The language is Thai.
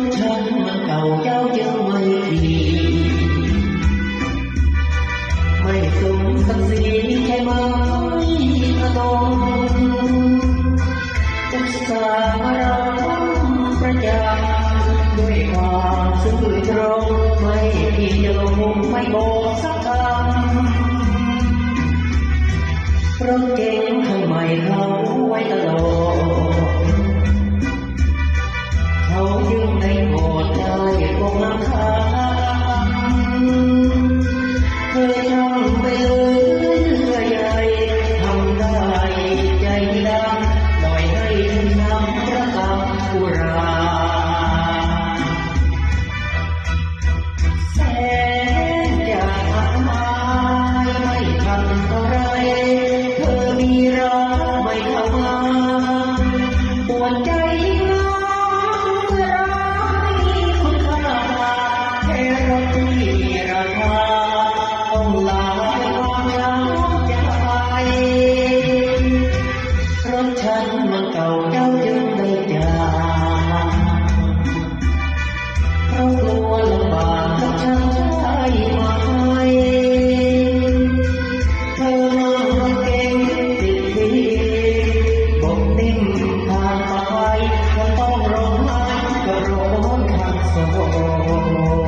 นฉันมันเก่าเจ้าจึงไม่ทีไม่สมศักดิ์ศรีใช่ไหมกระดองอุตสาห์าราประจำด้วยความซื่อตรงไม่ที่จะลงไม่บอกสักคำเพราะเก่งข้างใหม่เขาไว้ตลอด ไม่ทันเท่าไร เธอมีรักไม่เข้ามาปวดใจยิ่งนักเมื่อรักไม่มีคุณค่าแค่รถที่มีราคาต้องลาความรักจากไปรถฉันมันเก่าใจ Oh, oh.